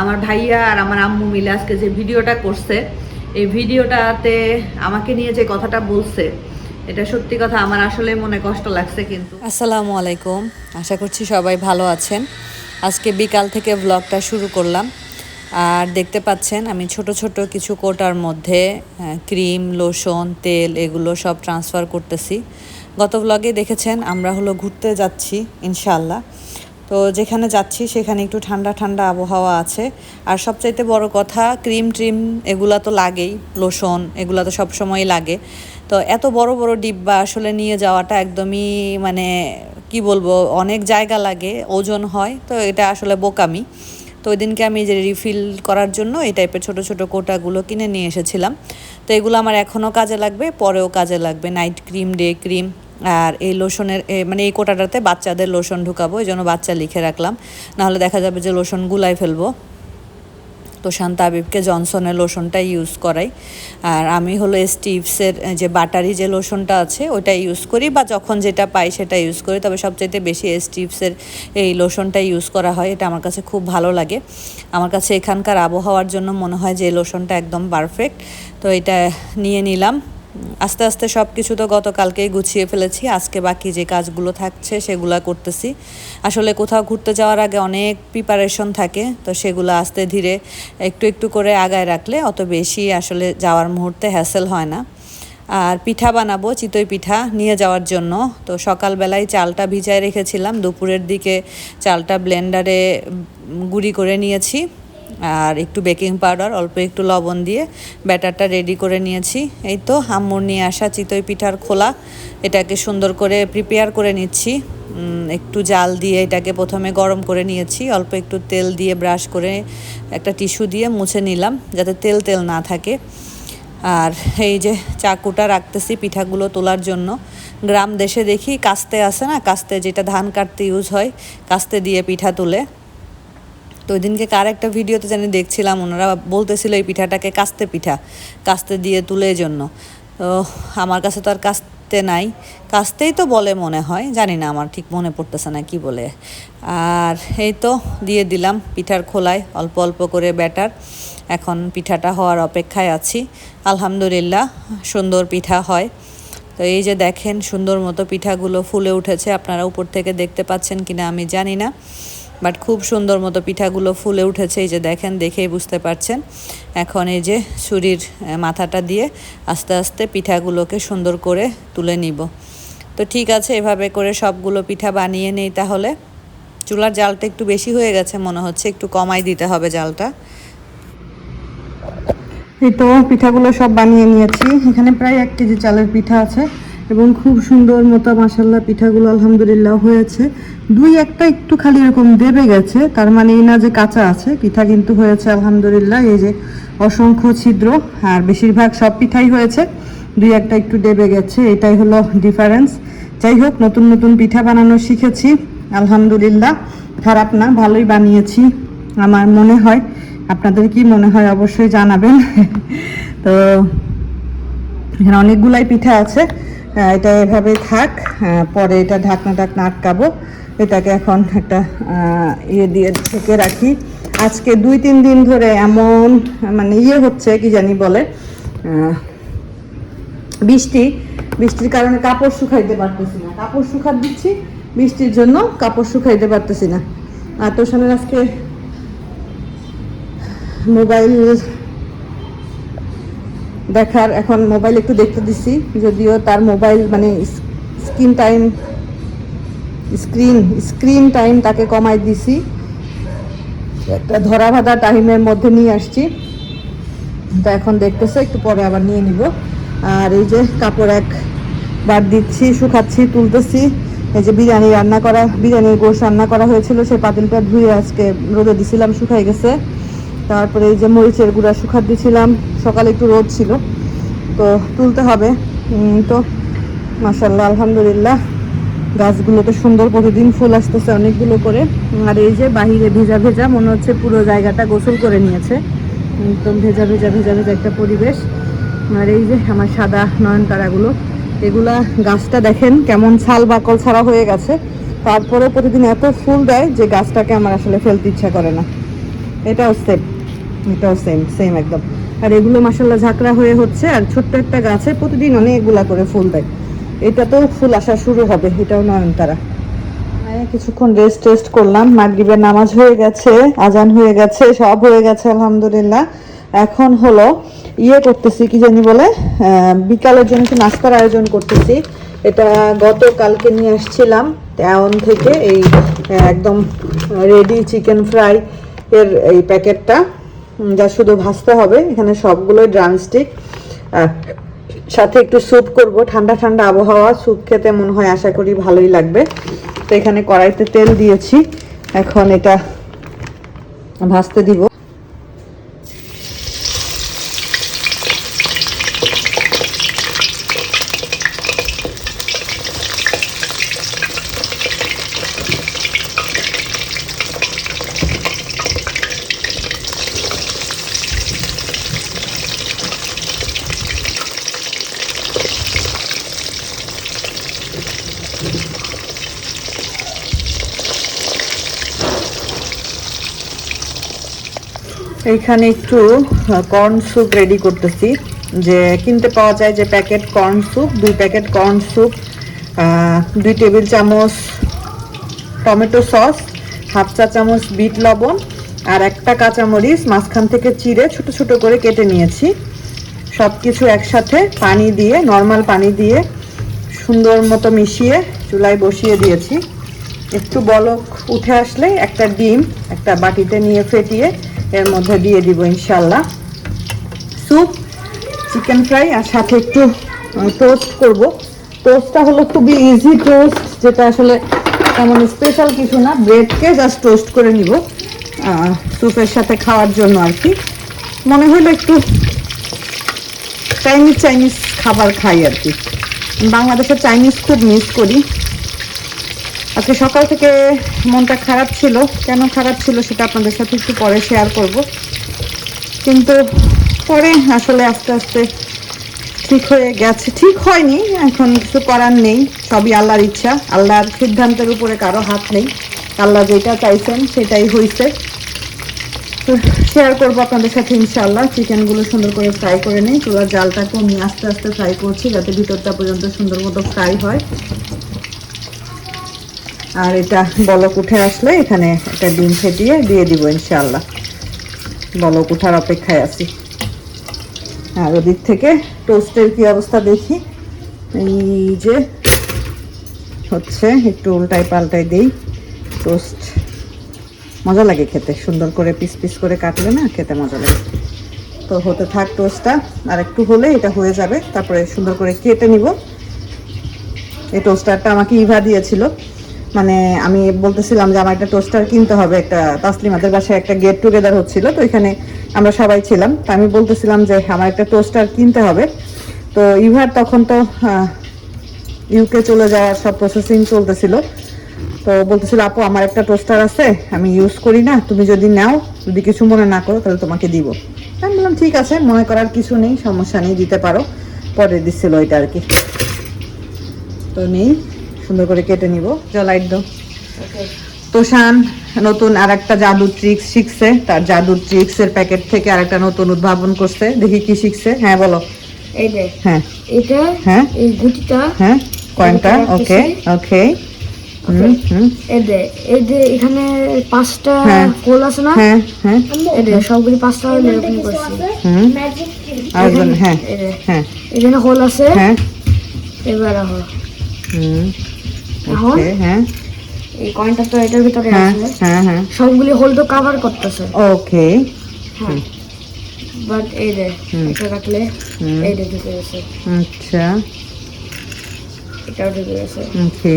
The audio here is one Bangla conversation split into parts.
আমার ভাইয়া আর আমার আম্মু মিলে আজকে যে ভিডিওটা করছে, এই ভিডিওটাতে আমাকে নিয়ে যে কথাটা বলছে, এটা সত্যি কথা, আমার আসলে মনে কষ্ট লাগছে কিন্তু। আসসালামু আলাইকুম, আশা করছি সবাই ভালো আছেন। আজকে বিকাল থেকে ব্লগটা শুরু করলাম। আর দেখতে পাচ্ছেন, আমি ছোট ছোট কিছু কোটার মধ্যে ক্রিম, লোশন, তেল এগুলো সব ট্রান্সফার করতেছি। গত ব্লগে দেখেছেন, আমরা হলো ঘুরতে যাচ্ছি ইনশাল্লাহ তো যেখানে যাচ্ছি সেখানে একটু ঠান্ডা ঠান্ডা আবহাওয়া আছে। আর সবচাইতে বড় কথা, ক্রিম ট্রিম এগুলা তো লাগেই, লোশন এগুলা তো সবসময় লাগে। তো এত বড় বড় ডিব্বা আসলে নিয়ে যাওয়াটা একদমই মানে কি বলব, অনেক জায়গা লাগে, ওজন হয়, তো এটা আসলে বোকামি। তো ওই দিনকে আমি যে রিফিল করার জন্য এই টাইপের ছোট ছোট কোটাগুলো কিনে নিয়ে এসেছিলাম। তো এগুলো আমার এখনও কাজে লাগবে, পরেও কাজে লাগবে। নাইট ক্রিম, ডে ক্রিম আর এই লোশনের মানে এই কোটাটাতে বাচ্চাদের লোশন ঢুকাবো, এই জন্য বাচ্চা লিখে রাখলাম। নাহলে দেখা যাবে যে লোশন গুলাই ফেলব। তো শান্তা আবিবকে জনসনের লোশনটা ইউজ করাই। আর আমি হলো স্টিভসের যে বাটারি যে লোশনটা আছে ওটা ইউজ করি, বা যখন যেটা পাই সেটা ইউজ করি। তবে সবচাইতে বেশি স্টিভসের এই লোশনটা ইউজ করা হয়, এটা আমার কাছে খুব ভালো লাগে। আমার কাছে এখানকার আবহাওয়ার জন্য মনে হয় যে লোশনটা একদম পারফেক্ট তো এটা নিয়ে নিলাম। আস্তে আস্তে সব কিছু তো গতকালকেই গুছিয়ে ফেলেছি, আজকে বাকি যে কাজগুলো থাকছে সেগুলো করতেছি। আসলে কোথাও ঘুরতে যাওয়ার আগে অনেক প্রিপারেশন থাকে, তো সেগুলো আস্তে ধীরে একটু একটু করে আগায় রাখলে অত বেশি আসলে যাওয়ার মুহূর্তে হ্যাসেল হয় না। আর পিঠা বানাবো, চিতই পিঠা নিয়ে যাওয়ার জন্য। তো সকালবেলায় চালটা ভিজায় রেখেছিলাম, দুপুরের দিকে চালটা ব্লেন্ডারে গুঁড়ি করে নিয়েছি। আর একটু বেকিং পাউডার অল্প একটু লবণ দিয়ে ব্যাটারটা রেডি করে নিয়েছি। এই তো আম্মুর নিয়ে আসা চিতই পিঠার খোলা, এটাকে সুন্দর করে প্রিপেয়ার করে নিচ্ছি। একটু জাল দিয়ে এটাকে প্রথমে গরম করে নিয়েছি, অল্প একটু তেল দিয়ে ব্রাশ করে একটা টিস্যু দিয়ে মুছে নিলাম, যাতে তেল তেল না থাকে। আর এই যে চাকুটা রাখতেছি পিঠাগুলো তোলার জন্য, গ্রাম দেশে দেখি কাস্তে আছে না, কাস্তে যেটা ধান কাটতে ইউজ হয়, কাস্তে দিয়ে পিঠা তুলে। তো ওই দিনকে কার একটা ভিডিওতে জানি দেখছিলাম, ওনারা বলতেছিল এই পিঠাটাকে কাস্তে পিঠা, কাস্তে দিয়ে তুলে জন্য। তো আমার কাছে তো আর কাস্তে নাই। কাস্তেই তো বলে মনে হয়, জানি না আমার ঠিক মনে পড়তেছে না কি বলে। আর এই তো দিয়ে দিলাম পিঠার খোলায় অল্প অল্প করে ব্যাটার। এখন পিঠাটা হওয়ার অপেক্ষায় আছি। আলহামদুলিল্লাহ, সুন্দর পিঠা হয়। তো এই যে দেখেন, সুন্দর মতো পিঠাগুলো ফুলে উঠেছে। আপনারা উপর থেকে দেখতে পাচ্ছেন কিনা আমি জানি না। বাট খুব সুন্দর মতো পিঠাগুলো ফুলে উঠেছে, এই যে দেখেন, দেখেই বুঝতে পারছেন। এখন এই যে ছুরির মাথাটা দিয়ে আস্তে আস্তে পিঠাগুলোকে সুন্দর করে তুলে নিব। তো ঠিক আছে, এভাবে করে সবগুলো পিঠা বানিয়ে নেই তাহলে। চুলার জালটা একটু বেশি হয়ে গেছে, মনে হচ্ছে একটু কমাই দিতে হবে জালটা। এই তো, পিঠাগুলো সব বানিয়ে নিয়েছি। এখানে প্রায় এক কেজি চালের পিঠা আছে। এবং খুব সুন্দর মতো মাসাল্লাহ পিঠাগুলো আলহামদুলিল্লাহ হয়েছে। দুই একটা একটু খালি এরকম দেবে গেছে, তার মানে এই না যে কাঁচা আছে, পিঠা কিন্তু হয়েছে আলহামদুলিল্লাহ, এই যে অসংখ্য ছিদ্র, আর বেশিরভাগ সব পিঠাই হয়েছে। দুই একটা একটু দেবে গেছে, এটাই হলো ডিফারেন্স যাই হোক, নতুন নতুন পিঠা বানানো শিখেছি, আলহামদুলিল্লাহ। খারাপ না, ভালোই বানিয়েছি, আমার মনে হয়। আপনাদের কি মনে হয় অবশ্যই জানাবেন। তো এখানে অনেকগুলাই পিঠা আছে। এটা এভাবে থাক পরে এটা ঢাকনা ঢাকনা আটকাবো। এটাকে এখন একটা ইয়ে দিয়ে ঢেকে রাখি। আজকে দুই তিন দিন ধরে এমন মানে ইয়ে হচ্ছে, কি জানি বলে বৃষ্টি। বৃষ্টির কারণে কাপড় শুকাইতে পারতেছি না। কাপড় শুকাত দিচ্ছি, বৃষ্টির জন্য কাপড় শুকাইতে পারতেছি না। আর তোর সামনে আজকে মোবাইল দেখার, এখন মোবাইল একটু দেখতে দিছি, যদিও তার মোবাইল মানে screen time screen screen time তাকে কমাই দিছি। একটা ধরা বাঁধা টাইমের মধ্যে নিয়ে আসছি। তো এখন দেখতেছে, একটু পরে আবার নিয়ে নিব। আর এই যে কাপড় এক বার দিচ্ছি, শুকাচ্ছি, তুলতেছি। এই যে বিরিয়ানি রান্না করা, বিরিয়ানির গোশ রান্না করা হয়েছিল সেই পাতিলটা ধুয়ে আজকে রোদে দিছিলাম শুকাই গেছে। তারপরে এই যে মরিচের গুঁড়া শুকাত দিছিলাম সকালে একটু রোদ ছিল, তো তুলতে হবে। তো মাসাল্লাহ আলহামদুলিল্লাহ গাছগুলোতে সুন্দর প্রতিদিন ফুল আসতেছে অনেকগুলো করে। আর এই যে বাহিরে ভেজা ভেজা, মনে হচ্ছে পুরো জায়গাটা গোসল করে নিয়েছে। একদম ভেজা ভেজা ভেজা ভেজা একটা পরিবেশ। আর এই যে আমার সাদা নয়নতারাগুলো, এগুলা গাছটা দেখেন কেমন ছাল বাকল ছাড়া হয়ে গেছে। তারপরে প্রতিদিন এত ফুল দেয় যে গাছটাকে আমার আসলে ফেলতে ইচ্ছা করে না। এটাও সেম এটাও সেম সেম একদম। আর এগুলো মাসাল্লাহ ঝাঁকড়া হয়ে হচ্ছে আর ছোট্ট একটা গাছে প্রতিদিন অনেকগুলা করে ফুল দেয়। এটা তো ফুল আসা শুরু হবে এটাও নয়নতারা। হ্যাঁ, কিছুক্ষণ রেস্ট টেস্ট করলাম। মাগরিবের নামাজ হয়ে গেছে আজান হয়ে গেছে সব হয়ে গেছে আলহামদুলিল্লাহ। এখন হলো ইয়ে করতেছি কি জানি বলে বিকালের জন্য একটু নাস্তার আয়োজন করতেছি। এটা গতকালকে নিয়ে আসছিলাম তেমন থেকে এই একদম রেডি চিকেন ফ্রাই এর এই প্যাকেটটা। যা শুধু ভাজতে হবে, এখানে সবগুলোই ড্রামস্টিক সাথে একটু স্যুপ করব, ঠান্ডা ঠান্ডা আবহাওয়া স্যুপ খেতে মনে হয় আশা করি ভালোই লাগবে। তো এখানে কড়াইতে তেল দিয়েছি, এখন এটা ভাজতে দিব। এইখানে একটু কর্ন স্যুপ রেডি করতেছি। যে কিনতে পাওয়া যায় যে প্যাকেট কর্ন স্যুপ দুই প্যাকেট কর্ন স্যুপ দুই টেবিল চামচ টমেটো সস, হাফ চা চামচ বিট লবণ আর একটা কাঁচামরিচ, মাঝখান থেকে চিড়ে ছোট ছোট করে কেটে নিয়েছি। সব কিছু একসাথে পানি দিয়ে নর্মাল পানি দিয়ে সুন্দর মতো মিশিয়ে চুলায় বসিয়ে দিয়েছি। একটু বলক উঠে আসলে একটা ডিম একটা বাটিতে নিয়ে ফেটিয়ে এর মধ্যে দিয়ে দিব ইনশাল্লাহ স্যুপ চিকেন ফ্রাই আর সাথে একটু টোস্ট করব। টোস্টটা হলো খুবই ইজি টোস্ট যেটা আসলে তেমন স্পেশাল কিছু না। ব্রেডকে জাস্ট টোস্ট করে নিব স্যুপের সাথে খাওয়ার জন্য আর কি। মনে হলো একটু চাইনিজ চাইনিজ খাবার খাই আর কি। বাংলাদেশের চাইনিজ খুব মিস করি। আজকে সকাল থেকে মনটা খারাপ ছিল। কেন খারাপ ছিল সেটা আপনাদের সাথে একটু পরে শেয়ার করব। কিন্তু পরে আসলে আস্তে আস্তে ঠিক হয়ে গেছে। ঠিক হয়নি, এখন কিছু করার নেই। সবই আল্লাহর ইচ্ছা। আল্লাহর সিদ্ধান্তের উপরে কারও হাত নেই। আল্লাহ যেটা চাইছেন সেটাই হয়েছে তো শেয়ার করব আপনাদের সাথে ইনশাআল্লাহ। চিকেনগুলো সুন্দর করে ফ্রাই করে নিই। চুলার জালটা কমিয়ে আস্তে আস্তে ফ্রাই করছি যাতে ভিতরটা পর্যন্ত সুন্দর মতো ফ্রাই হয়। আর এটা বলক উঠে আসলে এখানে একটা ডিম ফেটিয়ে দিয়ে দিব ইনশাল্লাহ বলক উঠার অপেক্ষায় আছি। আর ওদিক থেকে টোস্টের কি অবস্থা দেখি? এই যে হচ্ছে, একটু উল্টাই পাল্টাই দেই। টোস্ট মজা লাগে খেতে। সুন্দর করে পিস পিস করে কাটলে না খেতে মজা লাগে। তো হতে থাক টোস্টটা। আর একটু হলে এটা হয়ে যাবে। তারপরে সুন্দর করে কেটে নিব। এই টোস্টারটা আমাকে ইভা দিয়েছিল। মানে আমি বলতেছিলাম যে আমার একটা টোস্টার কিনতে হবে, একটা তাসলিমাদের বাসায় একটা গেট টুগেদার হচ্ছিল, তো এখানে আমরা সবাই ছিলাম। তো আমি বলতেছিলাম যে আমার একটা টোস্টার কিনতে হবে। তো ইভার তখন তো ইউকে চলে যাওয়ার সব প্রসেসিং চলতেছিল। তো বলতেছিল, আপু, আমার একটা টোস্টার আছে, আমি ইউজ করি না, তুমি যদি নাও, যদি কিছু মনে না করো, তাহলে তোমাকে দিব। আমি বললাম, ঠিক আছে, মনে করার কিছু নেই, সমস্যা নেই, দিতে পারো। পরে দিচ্ছিল ওইটা আর কি। তো নেই। সুন্দর করে কেটে নিব। লাইট দাও তোষান নতুন আর একটা জাদুর ট্রিক্স শিখছে। তার জাদুর ট্রিক্স এর প্যাকেট থেকে আরেকটা নতুন উদ্ভাবন করছে। দেখি কি শিখছে। হ্যাঁ বলো। এই যে হ্যাঁ। এটা হ্যাঁ। এই গুটিটা হ্যাঁ। কয়েনটা ওকে। ওকে হুম হুম। এই যে এখানে পাঁচটা হ্যাঁ। হোল আছে না? হ্যাঁ হ্যাঁ। এই সবগুলি পাঁচটা এরকম করছি। হ্যাঁ হ্যাঁ। এখানে হোল আছে। হ্যাঁ। এবার হুম। ওকে হ্যাঁ। এই কয়েনটা তো এটার ভিতরে হ্যাঁ আছে। হ্যাঁ হ্যাঁ। সবগুলি হোল তো কভার করতেছে। ওকে। হ্যাঁ। বাট এই যে এটা রাখলে এই যে ঢুকে গেছে। আচ্ছা। এটাও ঢুকে গেছে। ওকে।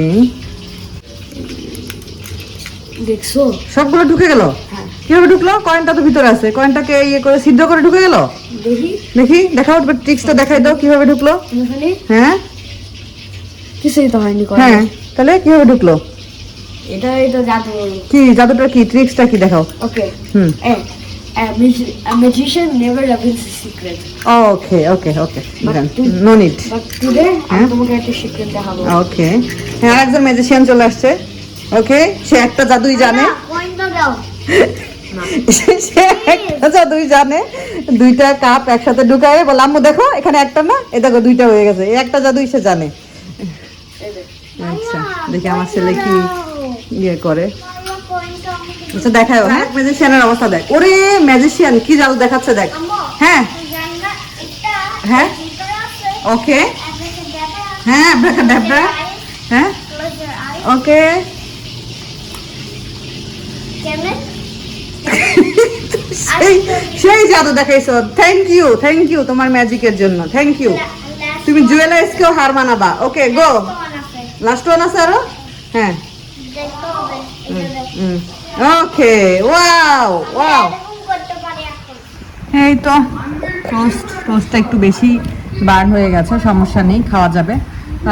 দেখছ? সবগুলো ঢুকে গেল? হ্যাঁ। কীভাবে ঢুকলো? কয়েনটা তো ভিতরে আছে। কয়েনটাকে ইয়ে করে সিদ্ধ করে ঢুকে গেল? দেখি। দেখি দেখাও ট্রিক্সটা দেখাই দাও কীভাবে ঢুকলো? হ্যাঁ? কিছুই তো হয়নি হ্যাঁ তাহলে কীভাবে ঢুকলো? এটা এটা জাদু। কি জাদুটা কি ট্রিক্সটা কি দেখাও? Okay. হুম। A, a, magi- a magician never reveals his secret. Okay okay okay But to- no But today? আমি তোমাকে একটা secret দেখাবো। ওকে হ্যাঁ আরেকজন ম্যাজিশিয়ান চলে আসছে। ওকে সে একটা জাদুই জানে। সে একটা জাদুই জানে। দুইটা কাপ একসাথে ঢুকায় বলে আম্মু দেখো এখানে একটা না? এ দেখো দুইটা হয়ে গেছে। এই একটা জাদুই সে জানে। আচ্ছা দেখি আমার ছেলে কি ইয়ে করে। আচ্ছা দেখাও হ্যাঁ? ম্যাজিশিয়ানের অবস্থা দেখ। ওরে ম্যাজিশিয়ান কি দেখাচ্ছে, দেখ। হ্যাঁ। হ্যাঁ? ওকে। হ্যাঁ হ্যাঁ? ওকে। সেই সেই জাদু দেখাইছো। থ্যাংক ইউ থ্যাংক ইউ তোমার ম্যাজিকের জন্য। থ্যাংক ইউ তুমি জুয়েলার্সকেও হার মানাবা। ওকে গো লাস্ট ওয়ান আছে আরও হ্যাঁ ওকে ওয়াও ওয়াও এই তো টোস্ট টোস্টটা একটু বেশি বার্ন হয়ে গেছে সমস্যা নেই খাওয়া যাবে।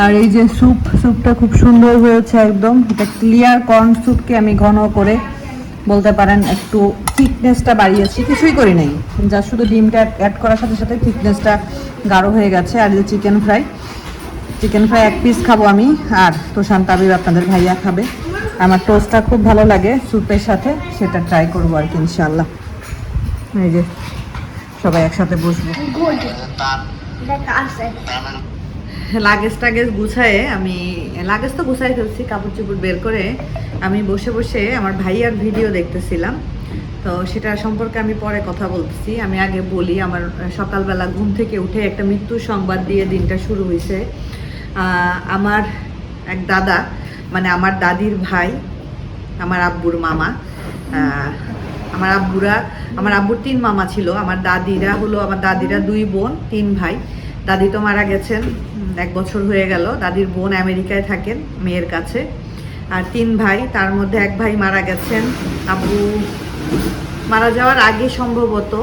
আর এই যে স্যুপ স্যুপটা খুব সুন্দর হয়েছে একদম। এটা ক্লিয়ার কর্ন স্যুপকে আমি ঘন করে বলতে পারেন একটু থিকনেসটা বাড়িয়েছি কিছুই করি নাই। যা শুধু ডিমটা অ্যাড করার সাথে সাথে থিকনেসটা গাঢ় হয়ে গেছে আর যে চিকেন ফ্রাই চিকেন ফ্রাই এক পিস খাব আমি, আর তোষান তাবির আপনাদের ভাইয়া খাবে। আমার টোস্টটা খুব ভালো লাগে স্যুপের সাথে, সেটা ট্রাই করব আর কি ইনশাল্লাহ এই যে, সবাই একসাথে বসবো। লাগেজ টাগেজ গুছায়ে আমি, লাগেজ তো গুছাই ফেলছি কাপড় চোপড় বের করে আমি বসে বসে আমার ভাইয়ার ভিডিও দেখতেছিলাম। তো সেটা সম্পর্কে আমি পরে কথা বলতেছি। আমি আগে বলি, আমার সকালবেলা ঘুম থেকে উঠে একটা মৃত্যু সংবাদ দিয়ে দিনটা শুরু হয়েছে আমার এক দাদা মানে আমার দাদির ভাই, আমার আব্বুর মামা আমার আব্বুরা, আমার আব্বুর তিন মামা ছিল। আমার দাদিরা হলো, আমার দাদিরা দুই বোন, তিন ভাই। দাদি তো মারা গেছেন এক বছর হয়ে গেল। দাদির বোন আমেরিকায় থাকেন, মেয়ের কাছে। আর তিন ভাই, তার মধ্যে এক ভাই মারা গেছেন। আব্বু মারা যাওয়ার আগে সম্ভবত,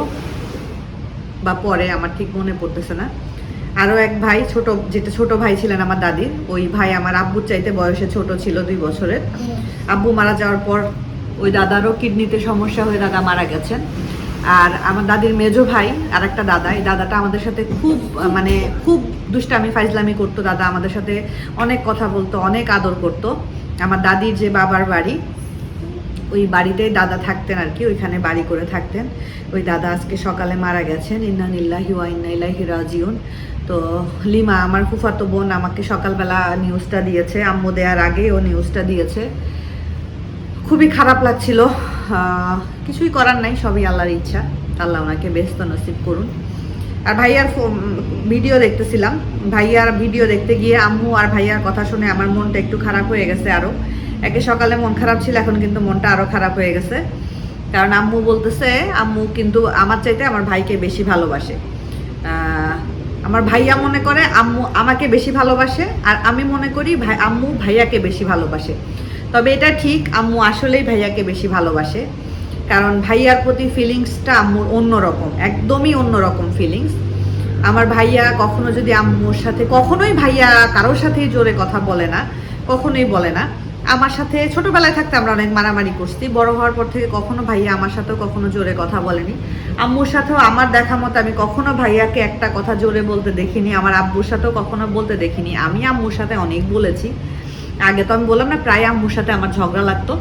বা পরে, আমার ঠিক মনে পড়তেছে না। আরও এক ভাই, ছোট, যেটা ছোট ভাই ছিলেন আমার দাদির, ওই ভাই আমার আব্বুর চাইতে বয়সে ছোট ছিল দুই বছরের। আব্বু মারা যাওয়ার পর ওই দাদারও কিডনিতে সমস্যা হয়ে দাদা মারা গেছেন। আর আমার দাদির মেজো ভাই আর একটা দাদা, এই দাদাটা আমাদের সাথে খুব মানে খুব দুষ্টামি, ফাইজলামি করতো। দাদা আমাদের সাথে অনেক কথা বলতো, অনেক আদর করতো। আমার দাদির যে বাবার বাড়ি, ওই বাড়িতেই দাদা থাকতেন আর কি, ওইখানে বাড়ি করে থাকতেন। ওই দাদা আজকে সকালে মারা গেছেন। ইন্না নিল্লাহি ওয়া ইন্না ইলাইহি রাজিউন। তো লিমা, আমার ফুফাতো বোন, আমাকে সকালবেলা নিউজটা দিয়েছে। আম্মু দেওয়ার আগে ও নিউজটা দিয়েছে। খুবই খারাপ লাগছিল। কিছুই করার নাই, সবই আল্লাহর ইচ্ছা। আল্লাহ ওনাকে ব্যস্ত নসিব করুন। আর ভাইয়ার ভিডিও দেখতেছিলাম। ভাইয়ার ভিডিও দেখতে গিয়ে আম্মু আর ভাইয়ার কথা শুনে আমার মনটা একটু খারাপ হয়ে গেছে আরও একে সকালে মন খারাপ ছিল, এখন কিন্তু মনটা আরও খারাপ হয়ে গেছে। কারণ আম্মু বলতেছে, আম্মু কিন্তু আমার চাইতে আমার ভাইকে বেশি ভালোবাসে। আমার ভাইয়া মনে করে আম্মু আমাকে বেশি ভালোবাসে আর আমি মনে করি ভাই, আম্মু ভাইয়াকে বেশি ভালোবাসে। তবে এটা ঠিক, আম্মু আসলেই ভাইয়াকে বেশি ভালোবাসে। কারণ ভাইয়ার প্রতি ফিলিংসটা আম্মুর অন্যরকম, একদমই অন্যরকম ফিলিংস আমার ভাইয়া কখনো যদি আম্মুর সাথে, কখনোই ভাইয়া কারোর সাথেই জোরে কথা বলে না, কখনোই বলে না। আমার সাথে ছোটবেলায় থাকতে আমরা অনেক মারামারি করছি। বড় হওয়ার পর থেকে কখনো ভাইয়া আমার সাথেও কখনো জোরে কথা বলেনি। আম্মুর সাথেও আমার দেখা মতো আমি কখনো ভাইয়াকে একটা কথা জোরে বলতে দেখিনি, আমার আব্বুর সাথেও কখনো বলতে দেখিনি। আমি আম্মুর সাথে অনেক বলেছি। আগে তো আমি বললাম না, প্রায় আম্মুর সাথে আমার ঝগড়া লাগতো।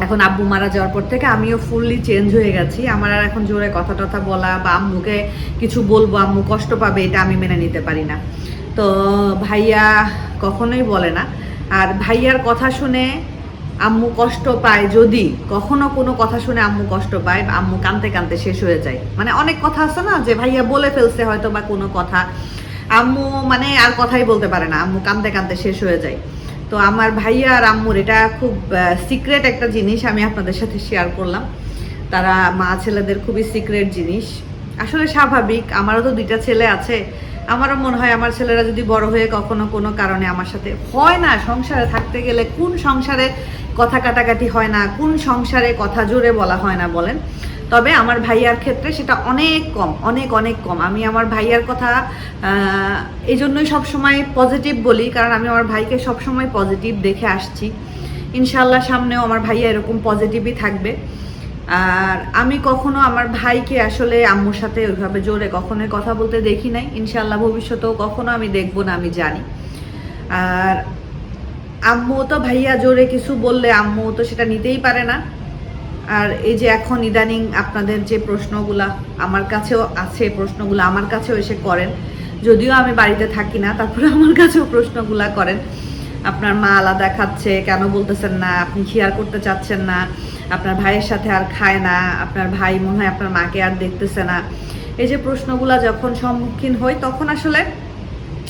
এখন আব্বু মারা যাওয়ার পর থেকে আমিও ফুললি চেঞ্জ হয়ে গেছি। আমার আর এখন জোরে কথা টথা বলা বা আম্মুকে কিছু বলব, আম্মু কষ্ট পাবে, এটা আমি মেনে নিতে পারি না। তো ভাইয়া কখনোই বলে না। আর ভাইয়ার কথা শুনে আম্মু কষ্ট পায় যদি, কখনো কোনো কথা শুনে আম্মু কষ্ট পায় আম্মু কানতে কানতে শেষ হয়ে যায়। মানে অনেক কথা আছে না যে ভাইয়া বলে ফেলছে হয়তো বা কোনো কথা। আম্মু মানে আর কথাই বলতে পারে না, আম্মু কানতে কানতে শেষ হয়ে যায়। তো আমার ভাইয়া আর আম্মুর এটা খুব সিক্রেট একটা জিনিস আমি আপনাদের সাথে শেয়ার করলাম। তারা মা ছেলেদের খুবই সিক্রেট জিনিস। আসলে স্বাভাবিক, আমারও তো দুইটা ছেলে আছে। আমারও মনে হয় আমার ছেলেরা যদি বড় হয়ে কখনো কোনো কারণে আমার সাথে হয় না, সংসারে থাকতে গেলে কোন সংসারে কথা কাটাকাটি হয় না, কোন সংসারে কথা জোরে বলা হয় না বলেন। তবে আমার ভাইয়ার ক্ষেত্রে সেটা অনেক কম, অনেক অনেক কম। আমি আমার ভাইয়ার কথা এই জন্যই সবসময় পজিটিভ বলি, কারণ আমি আমার ভাইকে সবসময় পজিটিভ দেখে আসছি। ইনশাল্লাহ সামনেও আমার ভাইয়া এরকম পজিটিভই থাকবে। আর আমি কখনো আমার ভাইকে আসলে আম্মুর সাথে ওইভাবে জোরে কখনোই কথা বলতে দেখি নাই। ইনশাল্লাহ ভবিষ্যতেও কখনো আমি দেখব না, আমি জানি। আর আম্মু তো ভাইয়া জোরে কিছু বললে আম্মু তো সেটা নিতেই পারে না। আর এই যে এখন ইদানিং আপনাদের যে প্রশ্নগুলা, আমার কাছেও আছে প্রশ্নগুলো, আমার কাছেও এসে করেন। যদিও আমি বাড়িতে থাকি না, তারপরে আমার কাছেও প্রশ্নগুলা করেন। আপনার মা আলাদা খাচ্ছে, কেন বলতেছেন না, আপনি শেয়ার করতে চাচ্ছেন না? আপনার ভাইয়ের সাথে আর খায় না, আপনার ভাই মনে হয় আপনার মাকে আর দেখতেছে না। এই যে প্রশ্নগুলো যখন সম্মুখীন হই, তখন আসলে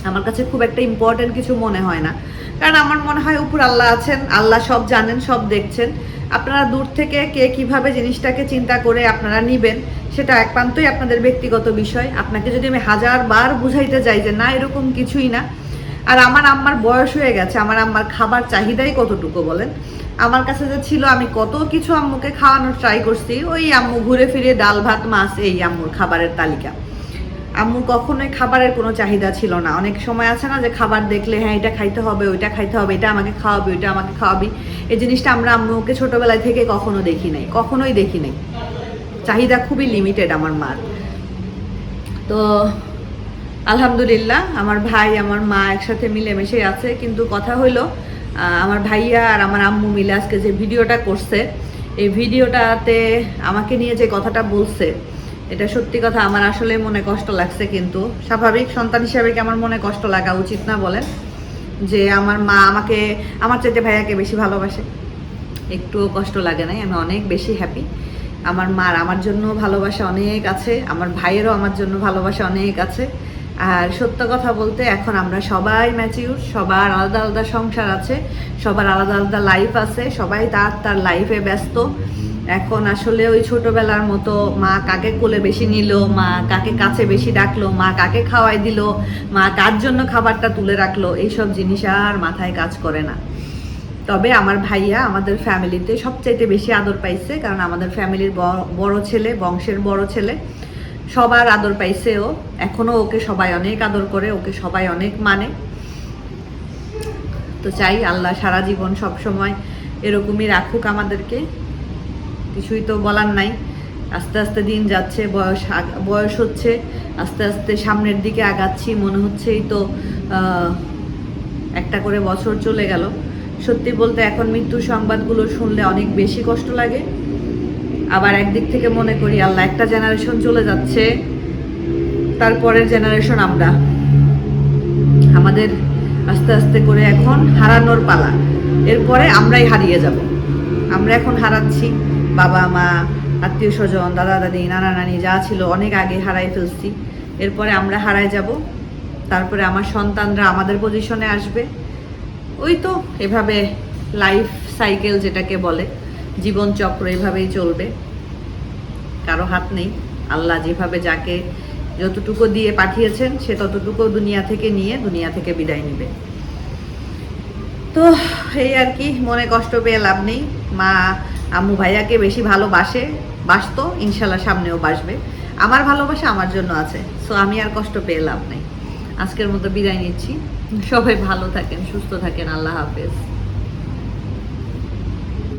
আমার কাছে খুব একটা ইম্পর্টেন্ট কিছু মনে হয় না। কারণ আমার মনে হয় উপর আল্লাহ আছেন, আল্লাহ সব জানেন, সব দেখছেন। আপনারা দূর থেকে কে কীভাবে জিনিসটাকে চিন্তা করে আপনারা নিবেন, সেটা একপান্তই আপনাদের ব্যক্তিগত বিষয়। আপনাকে যদি আমি হাজার বার বুঝাইতে যাই যে না, এরকম কিছুই না। আর আমার আম্মার বয়স হয়ে গেছে, আমার আম্মার খাবার চাহিদাই কতটুকু বলেন? আমার কাছে যে ছিল, আমি কত কিছু আম্মুকে খাওয়ানোর ট্রাই করছি। ওই আম্মু ঘুরে ফিরে ডাল, ভাত, মাছ, এই আম্মুর খাবারের তালিকা। আম্মুর কখনোই খাবারের কোনো চাহিদা ছিল না। অনেক সময় আছে না যে খাবার দেখলে হ্যাঁ এটা খাইতে হবে, ওইটা খাইতে হবে, এটা আমাকে খাওয়াবি, ওইটা আমাকে খাওয়াবি। এই জিনিসটা আমরা আম্মুকে ছোটবেলায় থেকে কখনো দেখি নাই, কখনোই দেখি নাই। চাহিদা খুবই লিমিটেড আমার মার। তো আলহামদুলিল্লাহ, আমার ভাই, আমার মা একসাথে মিলেমিশে আছে, কিন্তু কথা হইল আমার ভাইয়া আর আমার আম্মু মিলে আজকে যে ভিডিওটা করছে, এই ভিডিওটাতে আমাকে নিয়ে যে কথাটা বলছে, এটা সত্যি কথা আমার আসলে মনে কষ্ট লাগছে কিন্তু। স্বাভাবিক সন্তান হিসাবে কি আমার মনে কষ্ট লাগা উচিত না বলেন? যে আমার মা আমাকে, আমার চাইতে ভাইয়াকে বেশি ভালোবাসে। একটুও কষ্ট লাগে নাই, আমি অনেক বেশি হ্যাপি আমার মার আমার জন্য ভালোবাসা অনেক আছে, আমার ভাইয়েরও আমার জন্য ভালোবাসা অনেক আছে। আর সত্য কথা বলতে এখন আমরা সবাই ম্যাচিউর, সবার আলাদা আলাদা সংসার আছে, সবার আলাদা আলাদা লাইফ আছে, সবাই তার তার লাইফে ব্যস্ত। এখন আসলে ওই ছোটবেলার মতো মা কাকে কোলে বেশি নিল, মা কাকে কাছে বেশি ডাকলো, মা কাকে খাওয়াই দিল, মা কার জন্য খাবারটা তুলে রাখল, এইসব জিনিস আর মাথায় কাজ করে না। তবে আমার ভাইয়া আমাদের ফ্যামিলিতে সবচাইতে বেশি আদর পাইছে, কারণ আমাদের ফ্যামিলির বড়- ছেলে, বংশের বড় ছেলে। সবার আদর পাইছে ও এখনও ওকে সবাই অনেক আদর করে, ওকে সবাই অনেক মানে। তো চাই আল্লাহ সারা জীবন সব সময় এরকমই রাখুক আমাদেরকে। কিছুই তো বলার নাই। আস্তে আস্তে দিন যাচ্ছে, বয়স বয়স হচ্ছে, আস্তে আস্তে সামনের দিকে আগাচ্ছি, মনে হচ্ছে এই তো একটা করে বছর চলে গেল। সত্যি বলতে এখন মৃত্যুর সংবাদগুলো শুনলে অনেক বেশি কষ্ট লাগে। আবার একদিক থেকে মনে করি, আল্লাহ, একটা জেনারেশন চলে যাচ্ছে, তারপরের জেনারেশন আমরা। আমাদের আস্তে আস্তে করে এখন হারানোর পালা। এরপরে আমরাই হারিয়ে যাব। আমরা এখন হারাচ্ছি। বাবা, মা, আত্মীয় স্বজন, দাদা, দাদি, নানা, নানি, যা ছিল, অনেক আগে হারাই ফেলছি। এরপরে আমরা হারাই যাব। তারপরে আমার সন্তানরা আমাদের পজিশনে আসবে। ওই তো, এভাবে লাইফ সাইকেল যেটাকে বলে। জীবন চক্র এভাবেই চলবে। কারও হাত নেই। আল্লাহ যেভাবে যাকে যতটুকু দিয়ে পাঠিয়েছেন, সে ততটুকু দুনিয়া থেকে নিয়ে দুনিয়া থেকে বিদায় নেবে। তো এই আর কি, মনে কষ্ট পেয়ে লাভ নেই। মা, আম্মু ভাইয়াকে বেশি ভালোবাসে, বাসতো, ইনশাল্লাহ সামনেও বাসবে। আমার ভালোবাসা আমার জন্য আছে সো আমি আর কষ্ট পেয়ে লাভ নেই। আজকের মতো বিদায় নিচ্ছি। সবাই ভালো থাকেন, সুস্থ থাকেন, আল্লাহ হাফেজ।